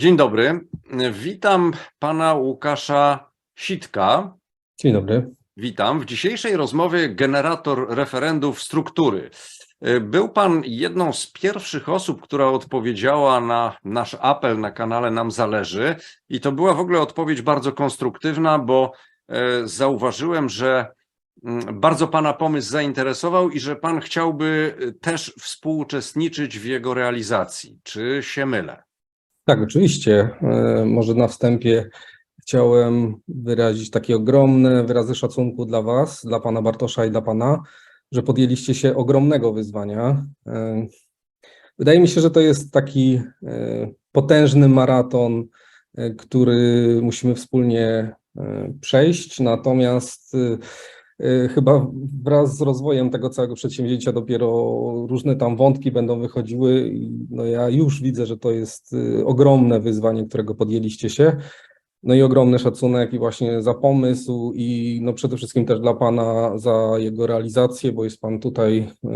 Dzień dobry. Witam pana Łukasza Sitka. Dzień dobry. Witam. W dzisiejszej rozmowie generator referendów struktury. Był pan jedną z pierwszych osób, która odpowiedziała na nasz apel na kanale Nam Zależy i to była w ogóle odpowiedź bardzo konstruktywna, bo e, zauważyłem, że mm, bardzo pana pomysł zainteresował i że pan chciałby też współuczestniczyć w jego realizacji. Czy się mylę? Tak, oczywiście. E, Może na wstępie chciałem wyrazić takie ogromne wyrazy szacunku dla Was, dla Pana Bartosza i dla Pana, że podjęliście się ogromnego wyzwania. E, Wydaje mi się, że to jest taki e, potężny maraton, który musimy wspólnie przejść. Natomiast chyba wraz z rozwojem tego całego przedsięwzięcia dopiero różne tam wątki będą wychodziły. No ja już widzę, że to jest e, ogromne wyzwanie, którego podjęliście się. No i ogromny szacunek i właśnie za pomysł i no przede wszystkim też dla Pana za jego realizację, bo jest Pan tutaj, y,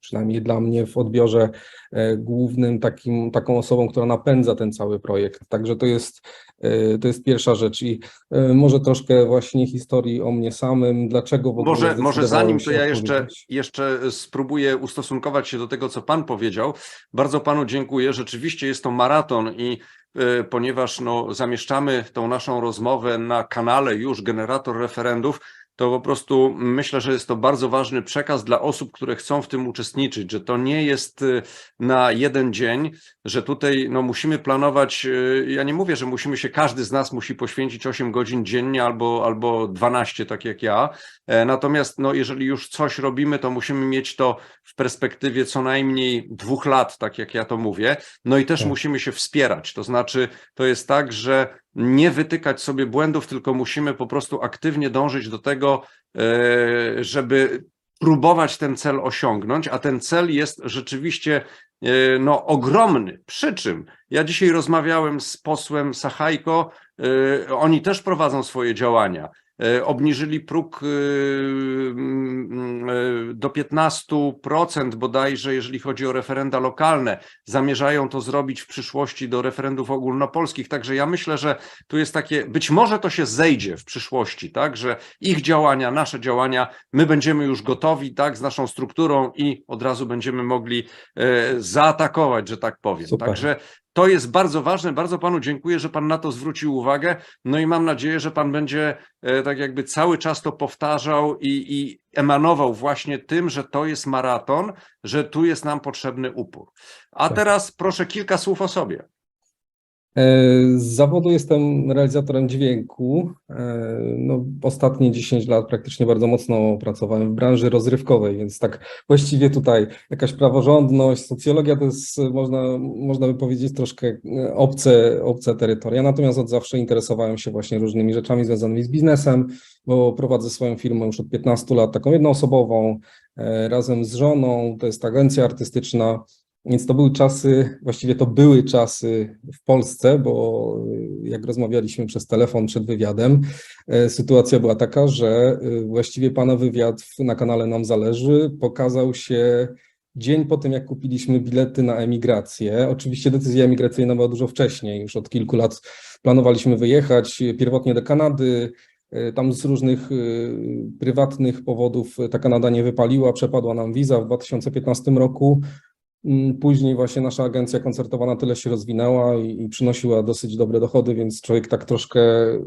przynajmniej dla mnie w odbiorze e, głównym takim, taką osobą, która napędza ten cały projekt. Także to jest, e, to jest pierwsza rzecz i e, może troszkę właśnie historii o mnie samym, dlaczego w ogóle Może, może zanim to ja jeszcze, jeszcze spróbuję ustosunkować się do tego, co Pan powiedział. Bardzo Panu dziękuję. Rzeczywiście jest to maraton i ponieważ no, zamieszczamy tą naszą rozmowę na kanale już Generator Referendów, to po prostu myślę, że jest to bardzo ważny przekaz dla osób, które chcą w tym uczestniczyć, że to nie jest y, na jeden dzień, że tutaj no, musimy planować. y, Ja nie mówię, że musimy się, każdy z nas musi poświęcić 8 godzin dziennie albo, albo 12, tak jak ja. E, Natomiast no, jeżeli już coś robimy, to musimy mieć to w perspektywie co najmniej dwóch lat, tak jak ja to mówię. No i też Tak. musimy się wspierać. To znaczy, to jest tak, że nie wytykać sobie błędów, tylko musimy po prostu aktywnie dążyć do tego, e, żeby próbować ten cel osiągnąć, a ten cel jest rzeczywiście e, no, ogromny. Przy czym ja dzisiaj rozmawiałem z posłem Sachajko, e, oni też prowadzą swoje działania. E, Obniżyli próg e, mm, e, do 15% bodajże, jeżeli chodzi o referenda lokalne. Zamierzają to zrobić w przyszłości do referendów ogólnopolskich. Także ja myślę, że tu jest takie, być może to się zejdzie w przyszłości, tak, że ich działania, nasze działania, my będziemy już gotowi, tak, z naszą strukturą i od razu będziemy mogli zaatakować, że tak powiem. Super. Także to jest bardzo ważne. Bardzo panu dziękuję, że pan na to zwrócił uwagę. No i mam nadzieję, że pan będzie e, tak jakby cały czas to powtarzał i, i emanował właśnie tym, że to jest maraton, że tu jest nam potrzebny upór. A Tak. teraz proszę kilka słów o sobie. E, Z zawodu jestem realizatorem dźwięku. E, No, ostatnie 10 lat praktycznie bardzo mocno pracowałem w branży rozrywkowej, więc tak właściwie tutaj jakaś praworządność, socjologia to jest, można, można by powiedzieć, troszkę e, obce, obce terytoria. Natomiast od zawsze interesowałem się właśnie różnymi rzeczami związanymi z biznesem, bo prowadzę swoją firmę już od 15 lat, taką jednoosobową, razem z żoną. To jest agencja artystyczna. Więc to były czasy, właściwie to były czasy w Polsce, bo y, jak rozmawialiśmy przez telefon przed wywiadem, e, sytuacja była taka, że y, właściwie pana wywiad na kanale Nam Zależy pokazał się dzień po tym, jak kupiliśmy bilety na emigrację. Oczywiście decyzja emigracyjna była dużo wcześniej, już od kilku lat planowaliśmy wyjechać y, pierwotnie do Kanady. y, Tam z różnych y, prywatnych powodów ta Kanada nie wypaliła, przepadła nam wiza w 2015 roku. Mm, Później właśnie nasza agencja koncertowa na tyle się rozwinęła i, i przynosiła dosyć dobre dochody, więc człowiek tak troszkę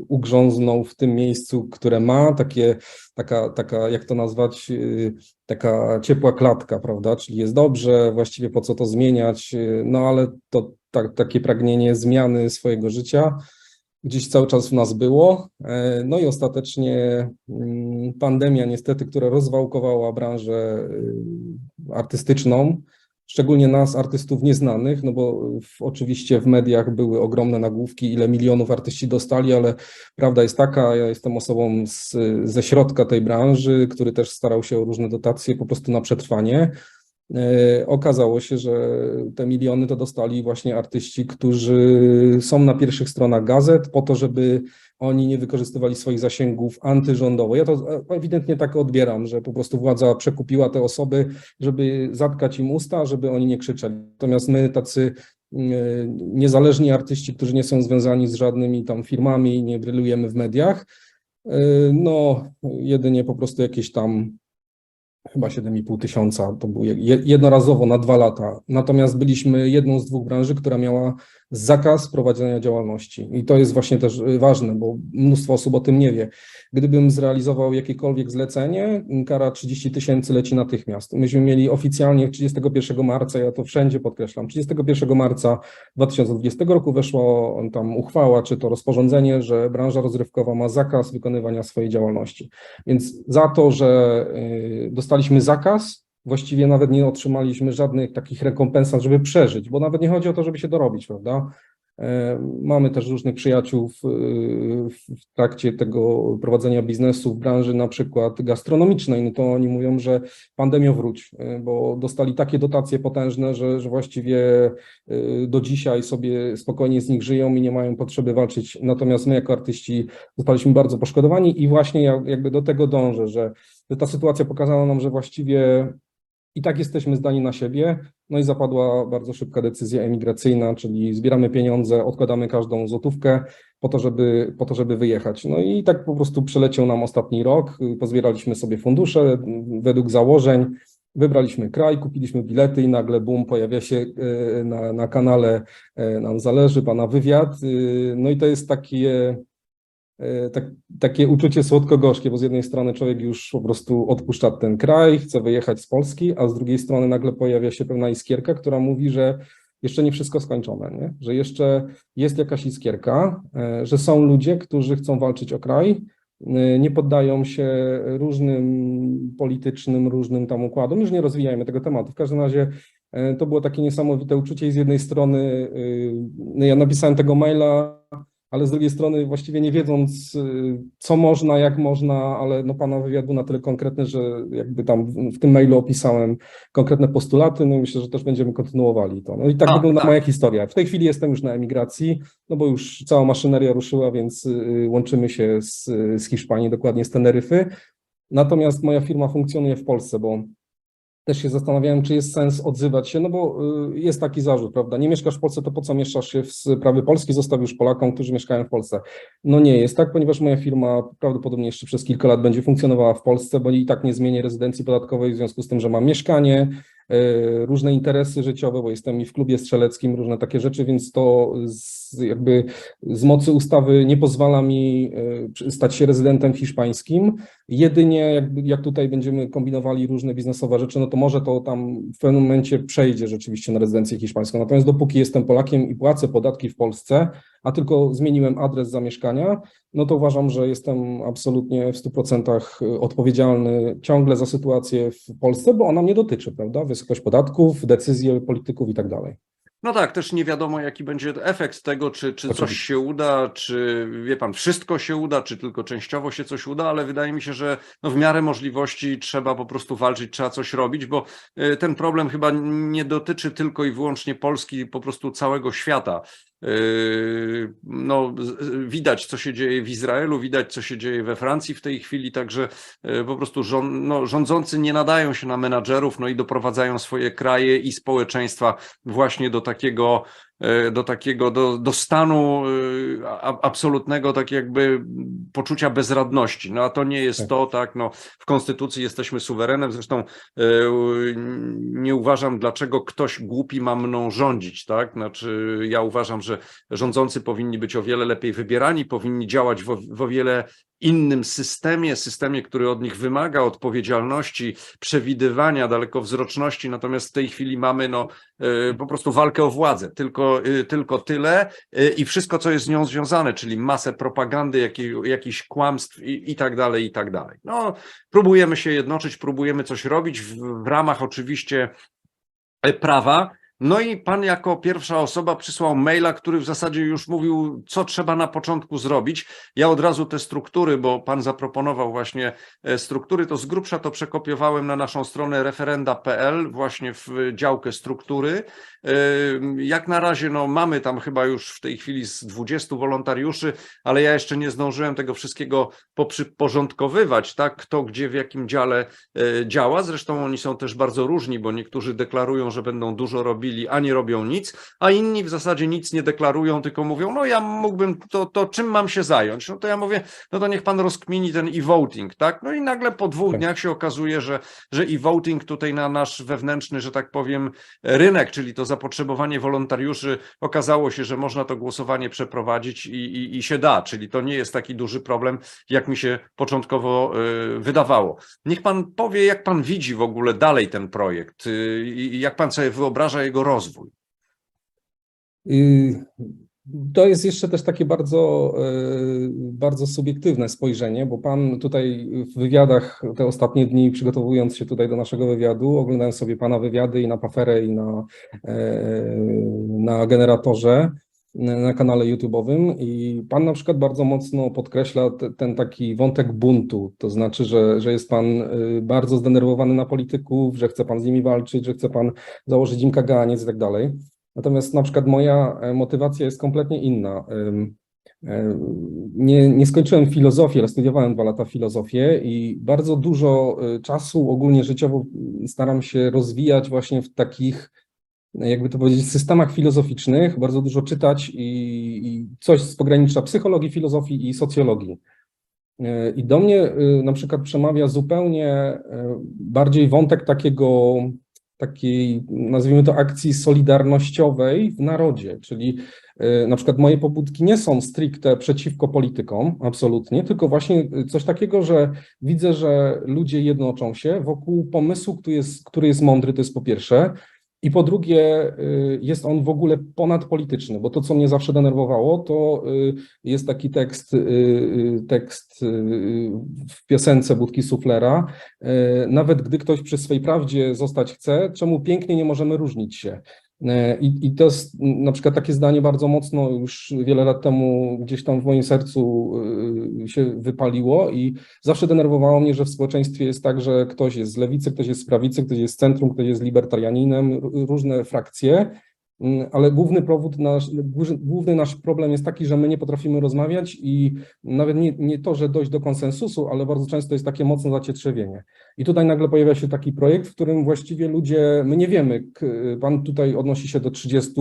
ugrząznął w tym miejscu, które ma, takie, taka, taka, jak to nazwać, yy, taka ciepła klatka, prawda? Czyli jest dobrze, właściwie po co to zmieniać, yy, no ale to tak, takie pragnienie zmiany swojego życia gdzieś cały czas w nas było. E, No i ostatecznie mm, pandemia niestety, która rozwałkowała branżę y, artystyczną, szczególnie nas, artystów nieznanych, no bo w, oczywiście w mediach były ogromne nagłówki, ile milionów artyści dostali, ale prawda jest taka, ja jestem osobą z, ze środka tej branży, który też starał się o różne dotacje po prostu na przetrwanie. E, Okazało się, że te miliony to dostali właśnie artyści, którzy są na pierwszych stronach gazet, po to, żeby oni nie wykorzystywali swoich zasięgów antyrządowo. Ja to ewidentnie tak odbieram, że po prostu władza przekupiła te osoby, żeby zatkać im usta, żeby oni nie krzyczeli. Natomiast my, tacy y, niezależni artyści, którzy nie są związani z żadnymi tam firmami, nie brylujemy w mediach. No, jedynie po prostu jakieś tam chyba 7,5 tysiąca, to było je- jednorazowo na dwa lata. Natomiast byliśmy jedną z dwóch branży, która miała zakaz prowadzenia działalności. I to jest właśnie też y, ważne, bo mnóstwo osób o tym nie wie. Gdybym zrealizował jakiekolwiek zlecenie, kara 30 tysięcy leci natychmiast. Myśmy mieli oficjalnie 31 marca, ja to wszędzie podkreślam, 31 marca 2020 roku weszła tam uchwała, czy to rozporządzenie, że branża rozrywkowa ma zakaz wykonywania swojej działalności. Więc za to, że y, dostaliśmy zakaz, właściwie nawet nie otrzymaliśmy żadnych takich rekompensat, żeby przeżyć, bo nawet nie chodzi o to, żeby się dorobić, prawda? E, Mamy też różnych przyjaciół w, w trakcie tego prowadzenia biznesu w branży na przykład gastronomicznej, no to oni mówią, że pandemio wróć, e, bo dostali takie dotacje potężne, że, że właściwie e, do dzisiaj sobie spokojnie z nich żyją i nie mają potrzeby walczyć. Natomiast my jako artyści zostaliśmy bardzo poszkodowani i właśnie ja jakby do tego dążę, że ta sytuacja pokazała nam, że właściwie i tak jesteśmy zdani na siebie. No i zapadła bardzo szybka decyzja emigracyjna, czyli zbieramy pieniądze, odkładamy każdą złotówkę po to, żeby, po to, żeby wyjechać. No i tak po prostu przeleciał nam ostatni rok. Pozbieraliśmy sobie fundusze według założeń. Wybraliśmy kraj, kupiliśmy bilety i nagle boom, pojawia się e, na, na kanale e, Nam Zależy, Pana wywiad. E, No i to jest takie, tak, takie uczucie słodko-gorzkie, bo z jednej strony człowiek już po prostu odpuszcza ten kraj, chce wyjechać z Polski, a z drugiej strony nagle pojawia się pewna iskierka, która mówi, że jeszcze nie wszystko skończone, nie? że jeszcze jest jakaś iskierka, e, że są ludzie, którzy chcą walczyć o kraj, e, nie poddają się różnym politycznym, różnym tam układom. Już nie rozwijajmy tego tematu. W każdym razie e, to było takie niesamowite uczucie i z jednej strony e, no ja napisałem tego maila, ale z drugiej strony właściwie nie wiedząc, y, co można, jak można, ale no pana wywiad był na tyle konkretny, że jakby tam w, tym mailu opisałem konkretne postulaty, no myślę, że też będziemy kontynuowali to. No i tak A, wygląda tak. moja historia. W tej chwili jestem już na emigracji, no bo już cała maszyneria ruszyła, więc y, łączymy się z, z Hiszpanii, dokładnie z Teneryfy. Natomiast moja firma funkcjonuje w Polsce, bo też się zastanawiałem, czy jest sens odzywać się, no bo y, jest taki zarzut, prawda? Nie mieszkasz w Polsce, to po co mieszkasz się w sprawy Polski? Zostaw już Polakom, którzy mieszkają w Polsce. No nie jest tak, ponieważ moja firma prawdopodobnie jeszcze przez kilka lat będzie funkcjonowała w Polsce, bo i tak nie zmienię rezydencji podatkowej w związku z tym, że mam mieszkanie, różne interesy życiowe, bo jestem i w klubie strzeleckim, różne takie rzeczy, więc to z, jakby z mocy ustawy nie pozwala mi y, stać się rezydentem hiszpańskim. Jedynie jak, jak tutaj będziemy kombinowali różne biznesowe rzeczy, no to może to tam w pewnym momencie przejdzie rzeczywiście na rezydencję hiszpańską. Natomiast dopóki jestem Polakiem i płacę podatki w Polsce, a tylko zmieniłem adres zamieszkania, no to uważam, że jestem absolutnie w 100% odpowiedzialny ciągle za sytuację w Polsce, bo ona mnie dotyczy, prawda? Wysokość podatków, decyzje polityków i tak dalej. No tak, też nie wiadomo, jaki będzie efekt tego, czy, czy coś się uda, czy wie pan, wszystko się uda, czy tylko częściowo się coś uda, ale wydaje mi się, że no w miarę możliwości trzeba po prostu walczyć, trzeba coś robić, bo y, ten problem chyba nie dotyczy tylko i wyłącznie Polski, po prostu całego świata. Yy, No, widać, co się dzieje w Izraelu, widać, co się dzieje we Francji w tej chwili, także yy, po prostu no, rządzący nie nadają się na menadżerów, no i doprowadzają swoje kraje i społeczeństwa właśnie do takiego, do takiego, do, do stanu e, absolutnego, tak jakby poczucia bezradności. No a to nie jest Tak. to, tak, no w Konstytucji jesteśmy suwerenem, zresztą e, nie uważam, dlaczego ktoś głupi ma mną rządzić, tak, znaczy ja uważam, że rządzący powinni być o wiele lepiej wybierani, powinni działać w, w o wiele innym systemie, systemie, który od nich wymaga odpowiedzialności, przewidywania, dalekowzroczności, natomiast w tej chwili mamy no, e, po prostu walkę o władzę, tylko, e, tylko tyle e, i wszystko, co jest z nią związane, czyli masę propagandy, jakiej, jakichś kłamstw i, i tak dalej, i tak dalej. No, próbujemy się jednoczyć, próbujemy coś robić w, w ramach oczywiście prawa. No i pan jako pierwsza osoba przysłał maila, który w zasadzie już mówił, co trzeba na początku zrobić. Ja od razu te struktury, bo pan zaproponował właśnie e, struktury, to z grubsza to przekopiowałem na naszą stronę referenda.pl, właśnie w działkę struktury. E, Jak na razie, no mamy tam chyba już w tej chwili z 20 wolontariuszy, ale ja jeszcze nie zdążyłem tego wszystkiego poprzyporządkowywać, tak, kto gdzie w jakim dziale e, działa. Zresztą oni są też bardzo różni, bo niektórzy deklarują, że będą dużo robili, ani robią nic, a inni w zasadzie nic nie deklarują, tylko mówią, no ja mógłbym, to, to czym mam się zająć? No to ja mówię, no to niech pan rozkmini ten e-voting, tak? No i nagle po dwóch Tak. dniach się okazuje, że, że e-voting tutaj na nasz wewnętrzny, że tak powiem, rynek, czyli to zapotrzebowanie wolontariuszy, okazało się, że można to głosowanie przeprowadzić i, i, i się da, czyli to nie jest taki duży problem, jak mi się początkowo y, wydawało. Niech pan powie, jak pan widzi w ogóle dalej ten projekt y, i jak pan sobie wyobraża jego rozwój. Y, To jest jeszcze też takie bardzo, y, bardzo subiektywne spojrzenie, bo pan tutaj w wywiadach te ostatnie dni, przygotowując się tutaj do naszego wywiadu, oglądałem sobie pana wywiady i na Paferę, i na, e, na generatorze na kanale YouTube'owym i pan na przykład bardzo mocno podkreśla te, ten taki wątek buntu, to znaczy, że, że jest pan y, bardzo zdenerwowany na polityków, że chce pan z nimi walczyć, że chce pan założyć im kaganiec i tak dalej. Natomiast na przykład moja e, motywacja jest kompletnie inna. E, Nie, nie skończyłem filozofii, ale studiowałem dwa lata filozofię i bardzo dużo y, czasu ogólnie życiowo staram się rozwijać właśnie w takich, jakby to powiedzieć, systemach filozoficznych, bardzo dużo czytać i, i coś z pogranicza psychologii, filozofii i socjologii. E, I do mnie y, na przykład przemawia zupełnie e, bardziej wątek takiego, takiej, nazwijmy to, akcji solidarnościowej w narodzie, czyli na przykład moje pobudki nie są stricte przeciwko politykom, absolutnie, tylko właśnie coś takiego, że widzę, że ludzie jednoczą się wokół pomysłu, który jest, który jest mądry, to jest po pierwsze, i po drugie, y, jest on w ogóle ponadpolityczny, bo to, co mnie zawsze denerwowało, to y, jest taki tekst, y, tekst w piosence Budki Suflera. Nawet gdy ktoś przy swej prawdzie zostać chce, czemu pięknie nie możemy różnić się? Y, I, I to jest na przykład takie zdanie bardzo mocno już wiele lat temu gdzieś tam w moim sercu y, się wypaliło i zawsze denerwowało mnie, że w społeczeństwie jest tak, że ktoś jest z lewicy, ktoś jest z prawicy, ktoś jest z centrum, ktoś jest libertarianinem, różne frakcje, ale główny powód nasz, główny- nasz problem jest taki, że my nie potrafimy rozmawiać i nawet nie, nie to, że dojść do konsensusu, ale bardzo często jest takie mocne zacietrzewienie. I tutaj nagle pojawia się taki projekt, w którym właściwie ludzie, my nie wiemy, pan tutaj odnosi się do 30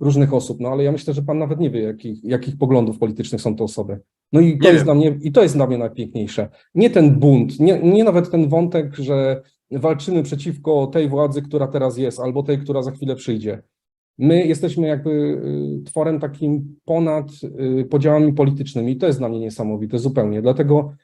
różnych osób, no ale ja myślę, że pan nawet nie wie, jakich, jakich poglądów politycznych są to osoby. No i to Nie jest wiem. dla mnie, i to jest dla mnie najpiękniejsze. Nie ten bunt, nie, nie nawet ten wątek, że walczymy przeciwko tej władzy, która teraz jest, albo tej, która za chwilę przyjdzie. My jesteśmy jakby y, tworem takim ponad y, podziałami politycznymi i to jest dla mnie niesamowite zupełnie. Dlatego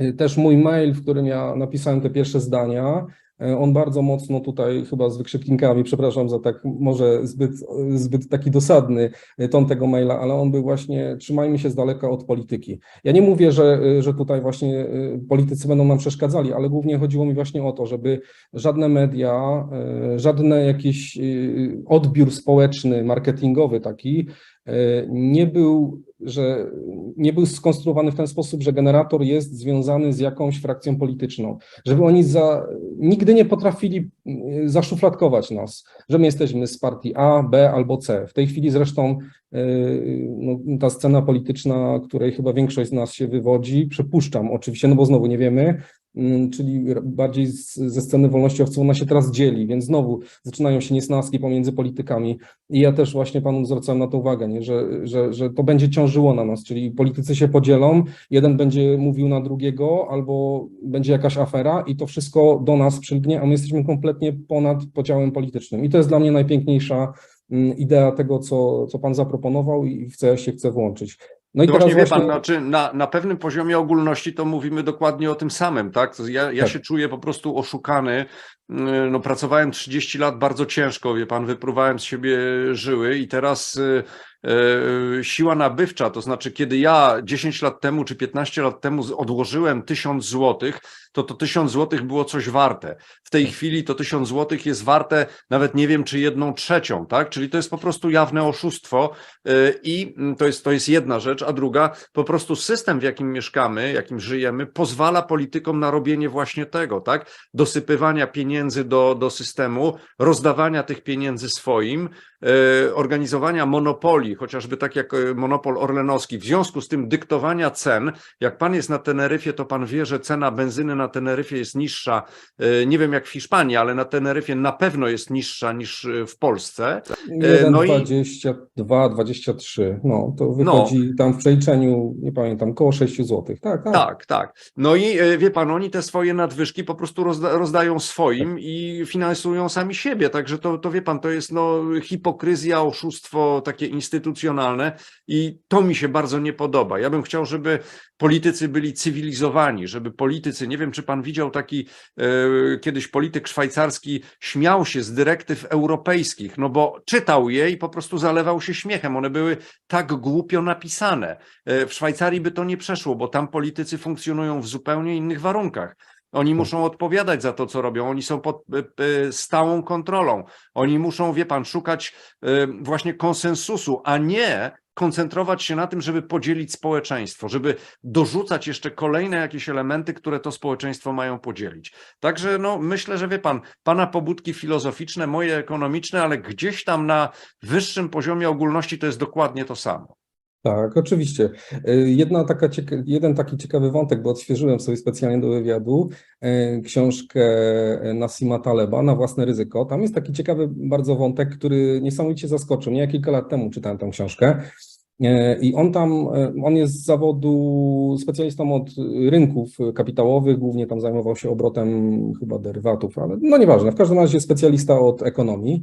y, też mój mail, w którym ja napisałem te pierwsze zdania, on bardzo mocno tutaj chyba z wykrzyknikami, przepraszam za tak może zbyt, zbyt taki dosadny y, ton tego maila, ale on był właśnie trzymajmy się z daleka od polityki. Ja nie mówię, że, y, że tutaj właśnie politycy będą nam przeszkadzali, ale głównie chodziło mi właśnie o to, żeby żadne media, żadne jakiś odbiór społeczny, marketingowy taki nie był, że nie był skonstruowany w ten sposób, że generator jest związany z jakąś frakcją polityczną, żeby oni za, nigdy nie potrafili y, zaszufladkować nas, że my jesteśmy z partii A, B albo C. W tej chwili zresztą y, no, ta scena polityczna, której chyba większość z nas się wywodzi, przypuszczam oczywiście, no bo znowu nie wiemy, czyli r- bardziej z, ze sceny wolnościowców ona się teraz dzieli, więc znowu zaczynają się niesnaski pomiędzy politykami i ja też właśnie panu zwracałem na to uwagę, nie? Że, że, że to będzie ciążyło na nas, czyli politycy się podzielą, jeden będzie mówił na drugiego albo będzie jakaś afera i to wszystko do nas przylgnie, a my jesteśmy kompletnie ponad podziałem politycznym i to jest dla mnie najpiękniejsza mm, idea tego, co, co pan zaproponował i chcę się chcę włączyć. No i No właśnie wie pan, właśnie- znaczy na, na pewnym poziomie ogólności to mówimy dokładnie o tym samym, tak? Ja, ja Tak. się czuję po prostu oszukany. Yy, No, pracowałem 30 lat bardzo ciężko, wie pan, wypruwałem z siebie żyły i teraz yy, yy, siła nabywcza, to znaczy kiedy ja 10 lat temu czy 15 lat temu odłożyłem 1000 złotych, to to 1000 złotych było coś warte. W tej chwili to 1000 złotych jest warte nawet nie wiem czy jedną trzecią, tak? Czyli to jest po prostu jawne oszustwo i mm, to jest, to jest jedna rzecz, a druga, po prostu system w jakim mieszkamy, jakim żyjemy, pozwala politykom na robienie właśnie tego, tak? Dosypywania pieniędzy pieniędzy do, do systemu, rozdawania tych pieniędzy swoim, organizowania monopoli, chociażby tak jak e, monopol orlenowski, w związku z tym dyktowania cen. Jak pan jest na Teneryfie, to pan wie, że cena benzyny na Teneryfie jest niższa, e, nie wiem jak w Hiszpanii, ale na Teneryfie na pewno jest niższa niż e, w Polsce. no i- 1,22, 23. No, to wychodzi tam w przeliczeniu, nie pamiętam, koło 6 zł. Tak, tak. Tak, tak. No i e, wie pan, oni te swoje nadwyżki po prostu rozda rozdają swoim i finansują sami siebie. Także to, to wie pan, to jest no, hipokryzja, oszustwo takie instytucjonalne i to mi się bardzo nie podoba. Ja bym chciał, żeby politycy byli cywilizowani, żeby politycy, nie wiem, czy pan widział taki e, kiedyś polityk szwajcarski śmiał się z dyrektyw europejskich, no bo czytał je i po prostu zalewał się śmiechem. One były tak głupio napisane. E, W Szwajcarii by to nie przeszło, bo tam politycy funkcjonują w zupełnie innych warunkach. Oni muszą odpowiadać za to, co robią. Oni są pod e, e, stałą kontrolą. Oni muszą, wie pan, szukać e, właśnie konsensusu, a nie koncentrować się na tym, żeby podzielić społeczeństwo, żeby dorzucać jeszcze kolejne jakieś elementy, które to społeczeństwo mają podzielić. Także no, myślę, że wie pan, pana pobudki filozoficzne, moje ekonomiczne, ale gdzieś tam na wyższym poziomie ogólności to jest dokładnie to samo. Tak, oczywiście. Y, Jedna taka jeden taki ciekawy wątek, bo odświeżyłem sobie specjalnie do wywiadu y, książkę Nassima Taleba na własne ryzyko. Tam jest taki ciekawy bardzo wątek, który niesamowicie zaskoczył mnie. Ja kilka lat temu czytałem tę książkę. I on tam, on jest z zawodu specjalistą od rynków kapitałowych, głównie tam zajmował się obrotem chyba derywatów, ale no nieważne, w każdym razie specjalista od ekonomii.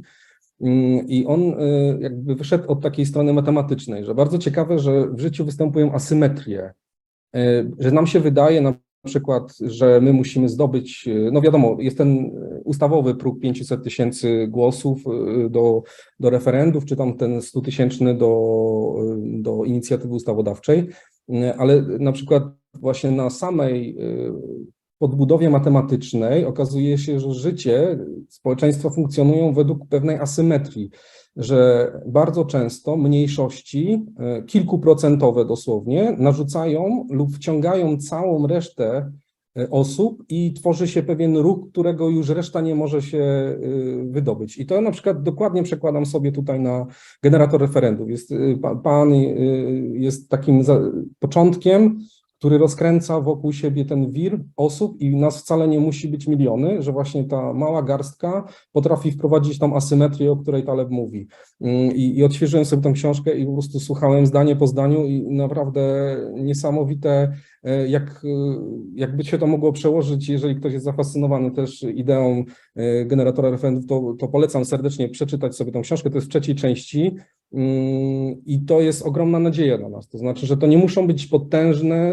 Mm, I on y, jakby wyszedł od takiej strony matematycznej, że bardzo ciekawe, że w życiu występują asymetrie, y, że nam się wydaje na przykład, że my musimy zdobyć, y, no wiadomo, jest ten ustawowy próg 500 tysięcy głosów do, do referendów, czy tam ten 100 tysięczny do, do inicjatywy ustawodawczej, ale na przykład właśnie na samej podbudowie matematycznej okazuje się, że życie, społeczeństwa funkcjonują według pewnej asymetrii, że bardzo często mniejszości, e, kilkuprocentowe dosłownie, narzucają lub wciągają całą resztę e, osób i tworzy się pewien ruch, którego już reszta nie może się e, wydobyć. I to na przykład dokładnie przekładam sobie tutaj na generator referendów. Jest, pa- pan jest takim początkiem, który rozkręca wokół siebie ten wir osób i nas wcale nie musi być miliony, że właśnie ta mała garstka potrafi wprowadzić tą asymetrię, o której Taleb mówi. Mm, I, i odświeżyłem sobie tę książkę i po prostu słuchałem zdanie po zdaniu i naprawdę niesamowite, e, jak, e, jakby się to mogło przełożyć, jeżeli ktoś jest zafascynowany też ideą e, generatora referendów, to, to polecam serdecznie przeczytać sobie tę książkę, to jest w trzeciej części, I to jest ogromna nadzieja dla nas. To znaczy, że to nie muszą być potężne,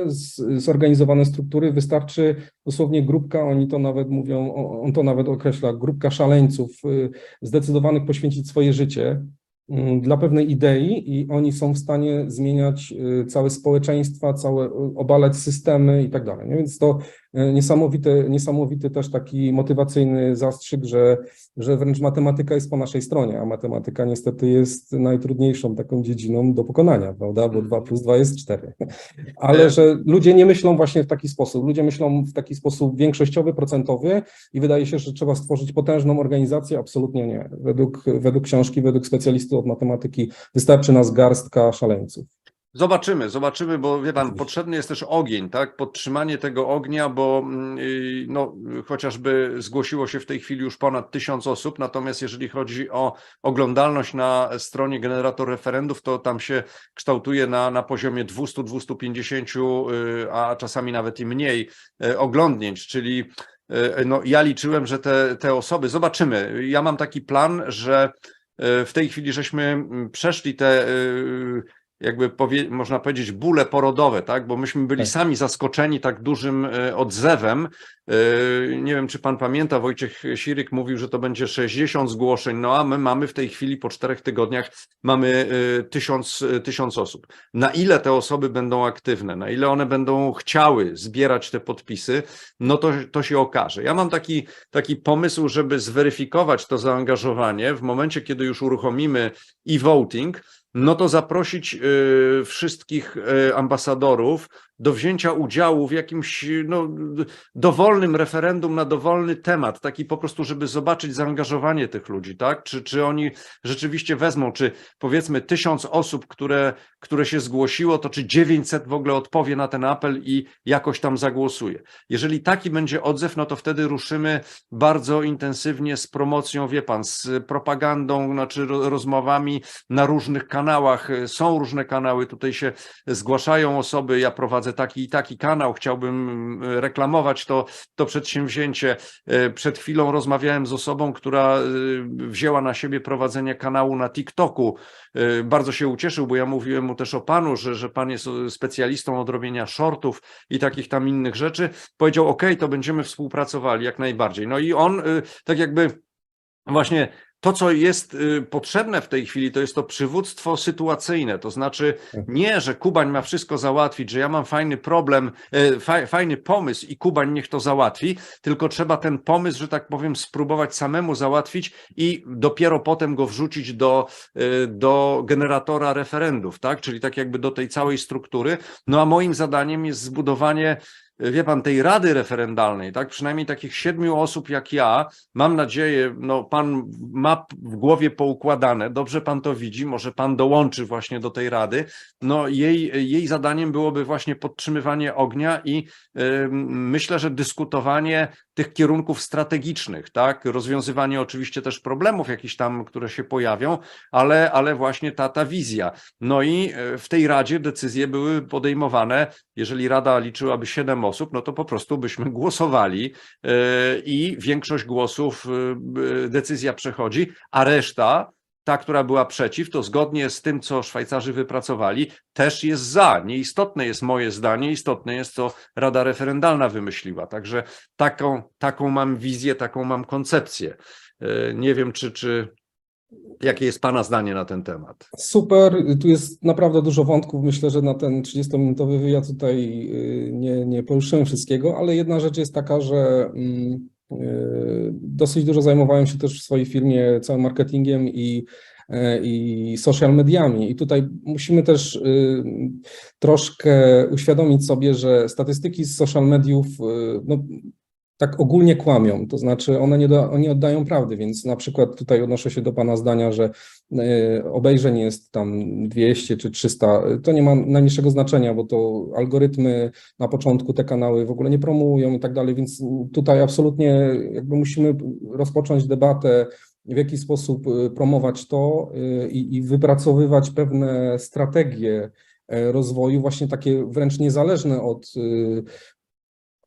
zorganizowane struktury, wystarczy dosłownie grupka, oni to nawet mówią, on to nawet określa, grupka szaleńców y, zdecydowanych poświęcić swoje życie mm, dla pewnej idei i oni są w stanie zmieniać y, całe społeczeństwa, całe, y, obalać systemy i tak dalej. nie? Więc to niesamowity, niesamowity też taki motywacyjny zastrzyk, że że wręcz matematyka jest po naszej stronie, a matematyka niestety jest najtrudniejszą taką dziedziną do pokonania, prawda? Bo 2 plus 2 jest 4. Ale że ludzie nie myślą właśnie w taki sposób. Ludzie myślą w taki sposób większościowy, procentowy i wydaje się, że trzeba stworzyć potężną organizację. Absolutnie nie. Według, według książki, według specjalistów od matematyki wystarczy nas garstka szaleńców. Zobaczymy, zobaczymy, bo wie pan, Oczywiście. potrzebny jest też ogień, tak? Podtrzymanie tego ognia, bo mm, y, no, chociażby zgłosiło się w tej chwili już ponad tysiąc osób, natomiast jeżeli chodzi o oglądalność na stronie generator referendów, to tam się kształtuje na, na poziomie 200-250, y, a czasami nawet i mniej y, oglądnięć, czyli no, ja liczyłem, że te, te osoby, zobaczymy. Ja mam taki plan, że w tej chwili żeśmy mm, przeszli te jakby powie, można powiedzieć bóle porodowe, tak? Bo myśmy byli Tak. sami zaskoczeni tak dużym e, odzewem. E, Nie wiem, czy pan pamięta, Wojciech Siryk mówił, że to będzie 60 zgłoszeń, no a my mamy w tej chwili po czterech tygodniach mamy e, tysiąc, tysiąc osób. Na ile te osoby będą aktywne, na ile one będą chciały zbierać te podpisy, no to, to się okaże. Ja mam taki, taki pomysł, żeby zweryfikować to zaangażowanie w momencie, kiedy już uruchomimy e-voting, no to zaprosić y, wszystkich y, ambasadorów do wzięcia udziału w jakimś no, dowolnym referendum na dowolny temat, taki po prostu, żeby zobaczyć zaangażowanie tych ludzi, tak? Czy, czy oni rzeczywiście wezmą, czy powiedzmy tysiąc osób, które, które się zgłosiło, to czy 900 w ogóle odpowie na ten apel i jakoś tam zagłosuje. Jeżeli taki będzie odzew, no to wtedy ruszymy bardzo intensywnie z promocją, wie pan, z propagandą, znaczy ro- rozmowami na różnych kanałach. Są różne kanały, tutaj się zgłaszają osoby, ja prowadzę taki i taki kanał, chciałbym mm, reklamować to, to przedsięwzięcie. E, Przed chwilą rozmawiałem z osobą, która e, wzięła na siebie prowadzenie kanału na TikToku. E, Bardzo się ucieszył, bo ja mówiłem mu też o panu, że, że pan jest specjalistą od robienia shortów i takich tam innych rzeczy. Powiedział, OK, to będziemy współpracowali jak najbardziej. No i on tak jakby właśnie to, co jest y, potrzebne w tej chwili, to jest to przywództwo sytuacyjne. To znaczy nie, że Kubań ma wszystko załatwić, że ja mam fajny problem, fa- fajny pomysł i Kubań niech to załatwi, tylko trzeba ten pomysł, że tak powiem, spróbować samemu załatwić i dopiero potem go wrzucić do, e, do generatora referendów, tak? Czyli tak jakby do tej całej struktury. No a moim zadaniem jest zbudowanie wie pan, tej rady referendalnej, tak, przynajmniej takich siedmiu osób jak ja, mam nadzieję, no pan ma w głowie poukładane, dobrze pan to widzi, może pan dołączy właśnie do tej rady, no jej, jej zadaniem byłoby właśnie podtrzymywanie ognia i ym, myślę, że dyskutowanie tych kierunków strategicznych, tak, rozwiązywanie oczywiście też problemów jakichś tam, które się pojawią, ale, ale właśnie ta, ta wizja. No i e, w tej radzie decyzje były podejmowane, jeżeli rada liczyłaby siedem osób, no to po prostu byśmy głosowali e, i większość głosów, e, decyzja przechodzi, a reszta, ta, która była przeciw, to zgodnie z tym, co Szwajcarzy wypracowali, też jest za. Nieistotne jest moje zdanie, istotne jest, co Rada Referendalna wymyśliła. Także taką, taką mam wizję, taką mam koncepcję. E, Nie wiem, czy, czy jakie jest Pana zdanie na ten temat. Super, tu jest naprawdę dużo wątków. Myślę, że na ten 30-minutowy wywiad tutaj y, nie, nie poruszymy wszystkiego, ale jedna rzecz jest taka, że mm, dosyć dużo zajmowałem się też w swojej firmie całym marketingiem i, e, i social mediami. I tutaj musimy też y, troszkę uświadomić sobie, że statystyki z social mediów no, tak ogólnie kłamią, to znaczy one nie, do, nie oddają prawdy, więc na przykład tutaj odnoszę się do Pana zdania, że e, obejrzeń jest tam 200 czy 300, to nie ma najmniejszego znaczenia, bo to algorytmy na początku te kanały w ogóle nie promują i tak dalej, więc tutaj absolutnie jakby musimy rozpocząć debatę, w jaki sposób e, promować to e, i, i wypracowywać pewne strategie rozwoju, właśnie takie wręcz niezależne od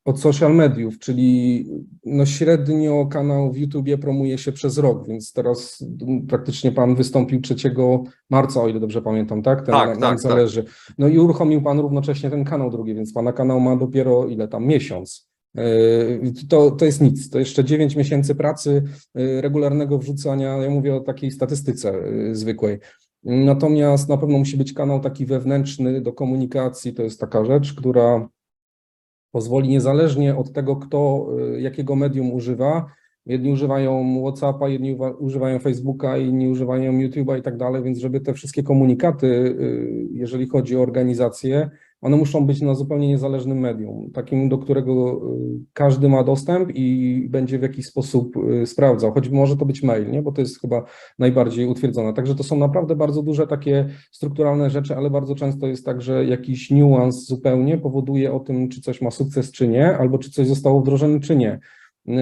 od social mediów, czyli no średnio kanał w YouTubie promuje się przez rok, więc teraz praktycznie pan wystąpił 3 marca, o ile dobrze pamiętam, tak? Ten Tak, tak, zależy. No i uruchomił pan równocześnie ten kanał drugi, więc pana kanał ma dopiero ile tam miesiąc. Yy, To, to jest nic, to jeszcze 9 miesięcy pracy, yy, regularnego wrzucania, ja mówię o takiej statystyce yy, zwykłej. Natomiast na pewno musi być kanał taki wewnętrzny do komunikacji, to jest taka rzecz, która pozwoli niezależnie od tego, kto y, jakiego medium używa. Jedni używają WhatsAppa, jedni używają Facebooka, inni używają YouTube'a i tak dalej, więc żeby te wszystkie komunikaty, y, jeżeli chodzi o organizację, one muszą być na zupełnie niezależnym medium, takim, do którego y, każdy ma dostęp i będzie w jakiś sposób y, sprawdzał, choćby może to być mail, nie? bo to jest chyba najbardziej utwierdzone. Także to są naprawdę bardzo duże takie strukturalne rzeczy, ale bardzo często jest tak, że jakiś niuans zupełnie powoduje o tym, czy coś ma sukces, czy nie, albo czy coś zostało wdrożone, czy nie. Y,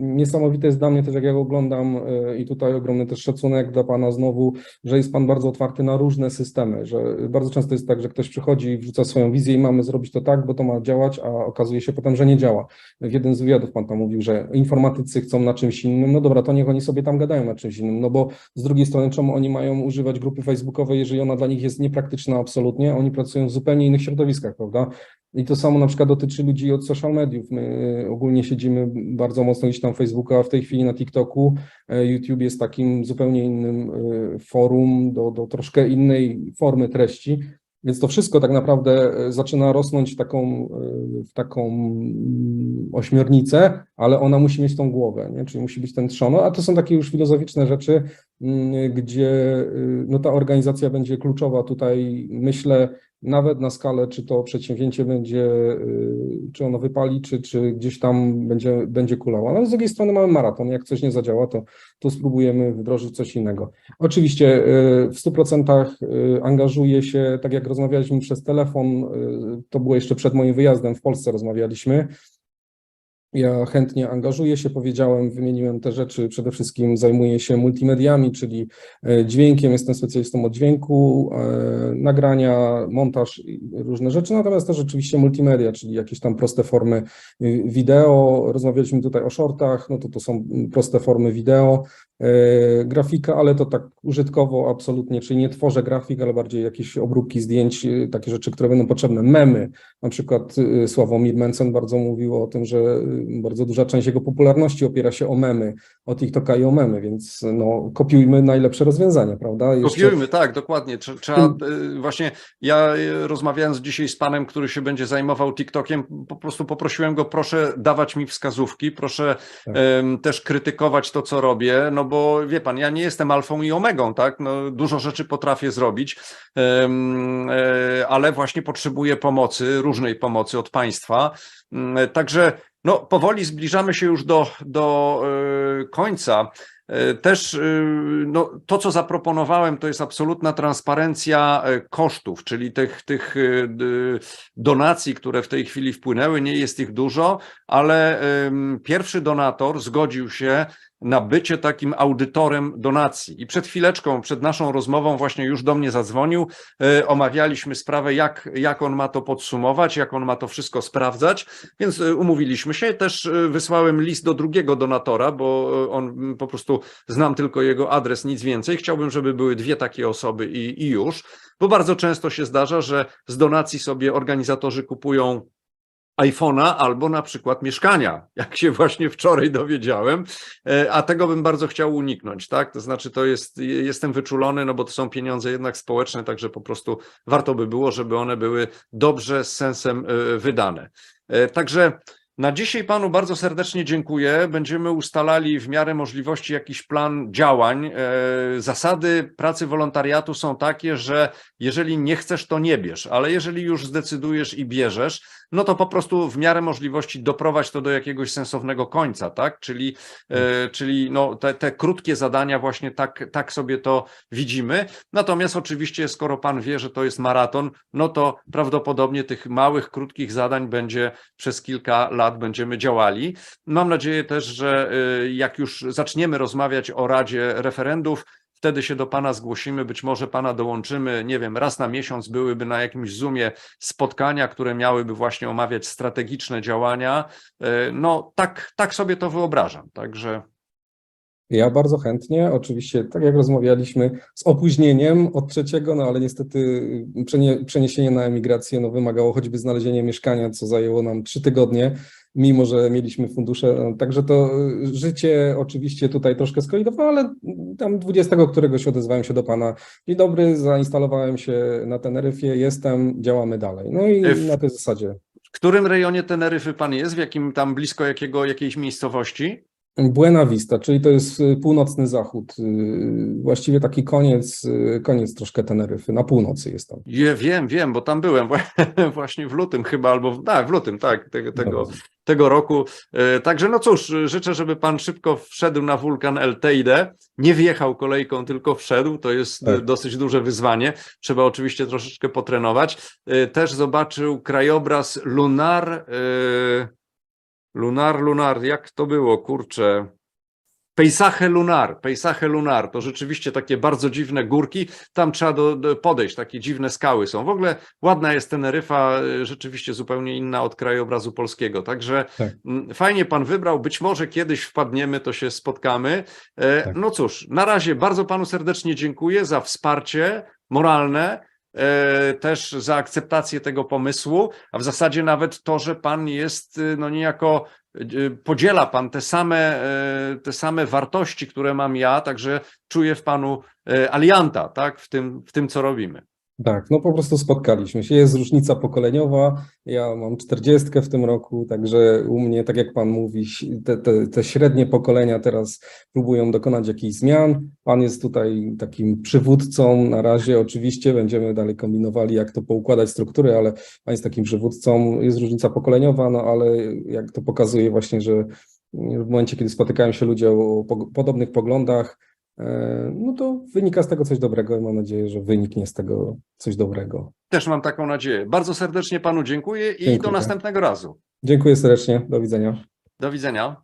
Niesamowite jest dla mnie też, jak ja go oglądam y, i tutaj ogromny też szacunek dla Pana znowu, że jest Pan bardzo otwarty na różne systemy, że bardzo często jest tak, że ktoś przychodzi i wrzuca swoją wizję i mamy zrobić to tak, bo to ma działać, a okazuje się potem, że nie działa. W jednym z wywiadów Pan tam mówił, że informatycy chcą na czymś innym, no dobra, to niech oni sobie tam gadają na czymś innym, no bo z drugiej strony czemu oni mają używać grupy facebookowej, jeżeli ona dla nich jest niepraktyczna absolutnie, oni pracują w zupełnie innych środowiskach, prawda? I to samo na przykład dotyczy ludzi od social mediów. My ogólnie siedzimy bardzo mocno gdzieś tam Facebooka, a w tej chwili na TikToku. E, YouTube jest takim zupełnie innym e, forum do, do troszkę innej formy treści. Więc to wszystko tak naprawdę e, zaczyna rosnąć w taką, e, w taką mm, ośmiornicę, ale ona musi mieć tą głowę, nie? czyli musi być ten trzon. No, a to są takie już filozoficzne rzeczy, mm, gdzie no, ta organizacja będzie kluczowa tutaj, myślę, nawet na skalę, czy to przedsięwzięcie będzie, y, czy ono wypali, czy, czy gdzieś tam będzie, będzie kulało. Ale z drugiej strony mamy maraton, jak coś nie zadziała, to, to spróbujemy wdrożyć coś innego. Oczywiście y, w 100% y, angażuję się, tak jak rozmawialiśmy przez telefon, to było jeszcze przed moim wyjazdem, w Polsce rozmawialiśmy, ja chętnie angażuję się, powiedziałem, wymieniłem te rzeczy. Przede wszystkim zajmuję się multimediami, czyli e, dźwiękiem, jestem specjalistą od dźwięku, e, nagrania, montaż różne rzeczy, natomiast też oczywiście multimedia, czyli jakieś tam proste formy y, wideo. Rozmawialiśmy tutaj o shortach, no to to są proste formy wideo, grafika, ale to tak użytkowo absolutnie, czyli nie tworzę grafik, ale bardziej jakieś obróbki zdjęć, y, takie rzeczy, które będą potrzebne, memy, na przykład y, Sławomir Mencen bardzo mówił o tym, że bardzo duża część jego popularności opiera się o memy, o TikToka i o memy, więc no, kopiujmy najlepsze rozwiązania, prawda? Jeszcze- Kopiujmy, tak, dokładnie. Trze- Trzeba, właśnie ja rozmawiając dzisiaj z panem, który się będzie zajmował TikTokiem, po prostu poprosiłem go, proszę dawać mi wskazówki, proszę Tak. też krytykować to, co robię, no bo wie pan, ja nie jestem alfą i omegą, tak? No, dużo rzeczy potrafię zrobić, e, ale właśnie potrzebuję pomocy, różnej pomocy od państwa. Mm, Także no, powoli zbliżamy się już do, do e, końca. E, Też no, to, co zaproponowałem, to jest absolutna transparencja e, kosztów, czyli tych, tych donacji, które w tej chwili wpłynęły. Nie jest ich dużo, ale pierwszy donator zgodził się na bycie takim audytorem donacji. I przed chwileczką, przed naszą rozmową, właśnie już do mnie zadzwonił. e, Omawialiśmy sprawę, jak, jak on ma to podsumować, jak on ma to wszystko sprawdzać. Więc e, umówiliśmy się. Też e, wysłałem list do drugiego donatora, bo on mm, po prostu znam tylko jego adres, nic więcej. Chciałbym, żeby były dwie takie osoby i, i już, bo bardzo często się zdarza, że z donacji sobie organizatorzy kupują iPhone'a albo na przykład mieszkania, jak się właśnie wczoraj dowiedziałem, E, a tego bym bardzo chciał uniknąć, tak? To znaczy to jest, jestem wyczulony, no bo to są pieniądze jednak społeczne, także po prostu warto by było, żeby one były dobrze, z sensem e, wydane. E, Także na dzisiaj panu bardzo serdecznie dziękuję. Będziemy ustalali w miarę możliwości jakiś plan działań. Zasady pracy wolontariatu są takie, że jeżeli nie chcesz, to nie bierz, ale jeżeli już zdecydujesz i bierzesz, no to po prostu w miarę możliwości doprowadź to do jakiegoś sensownego końca, tak? Czyli, e, czyli no, te, te krótkie zadania właśnie tak, tak sobie to widzimy. Natomiast oczywiście, skoro pan wie, że to jest maraton, no to prawdopodobnie tych małych, krótkich zadań będzie przez kilka lat będziemy działali. Mam nadzieję też, że y, jak już zaczniemy rozmawiać o Radzie Referendów, wtedy się do Pana zgłosimy, być może Pana dołączymy, nie wiem, raz na miesiąc byłyby na jakimś Zoomie spotkania, które miałyby właśnie omawiać strategiczne działania. Y, No tak, tak sobie to wyobrażam, także Ja bardzo chętnie, oczywiście, tak jak rozmawialiśmy, z opóźnieniem od trzeciego, no ale niestety przenie, przeniesienie na emigrację no, wymagało choćby znalezienia mieszkania, co zajęło nam trzy tygodnie, mimo że mieliśmy fundusze. No, Także to y, życie oczywiście tutaj troszkę skolidowało, ale tam 20 któregoś odezwałem się do Pana. Dzień dobry, zainstalowałem się na Teneryfie, jestem, działamy dalej. No i If- na tej zasadzie. w którym rejonie Teneryfy Pan jest? W jakim tam blisko jakiego, jakiejś miejscowości? Buena Vista, czyli to jest y, północny zachód, y, właściwie taki koniec, y, koniec troszkę Teneryfy, na północy jest tam. Je, wiem, wiem, bo tam byłem wła- właśnie w lutym chyba, albo w, tak, w lutym, tak, tego, tego, tego roku. Także no cóż, życzę, żeby pan szybko wszedł na wulkan El Teide, nie wjechał kolejką, tylko wszedł, to jest Tak. dosyć duże wyzwanie. Trzeba oczywiście troszeczkę potrenować. Też zobaczył krajobraz Lunar, e, Lunar, Lunar, jak to było, kurczę. Pejsache Lunar, Pejsache Lunar, to rzeczywiście takie bardzo dziwne górki, tam trzeba do, do podejść, takie dziwne skały są. W ogóle ładna jest Teneryfa, y, rzeczywiście zupełnie inna od krajobrazu polskiego, także Tak. mm, fajnie pan wybrał, być może kiedyś wpadniemy, to się spotkamy. E, Tak. No cóż, na razie bardzo panu serdecznie dziękuję za wsparcie moralne, też za akceptację tego pomysłu, a w zasadzie nawet to, że pan jest y, no niejako y, podziela pan te same, e, te same wartości, które mam ja, także czuję w panu e, alianta, tak, w tym, w tym co robimy. Tak, no po prostu spotkaliśmy się. Jest różnica pokoleniowa. Ja mam czterdziestkę w tym roku, także u mnie, tak jak Pan mówi, te, te, te średnie pokolenia teraz próbują dokonać jakichś zmian. Pan jest tutaj takim przywódcą na razie. Oczywiście będziemy dalej kombinowali, jak to poukładać struktury, ale Pan jest takim przywódcą. Jest różnica pokoleniowa, no ale jak to pokazuje właśnie, że w momencie, kiedy spotykają się ludzie o po- podobnych poglądach, no to wynika z tego coś dobrego i mam nadzieję, że wyniknie z tego coś dobrego. Też mam taką nadzieję. Bardzo serdecznie panu dziękuję i do Dziękuję. następnego razu. Dziękuję serdecznie. Do widzenia. Do widzenia.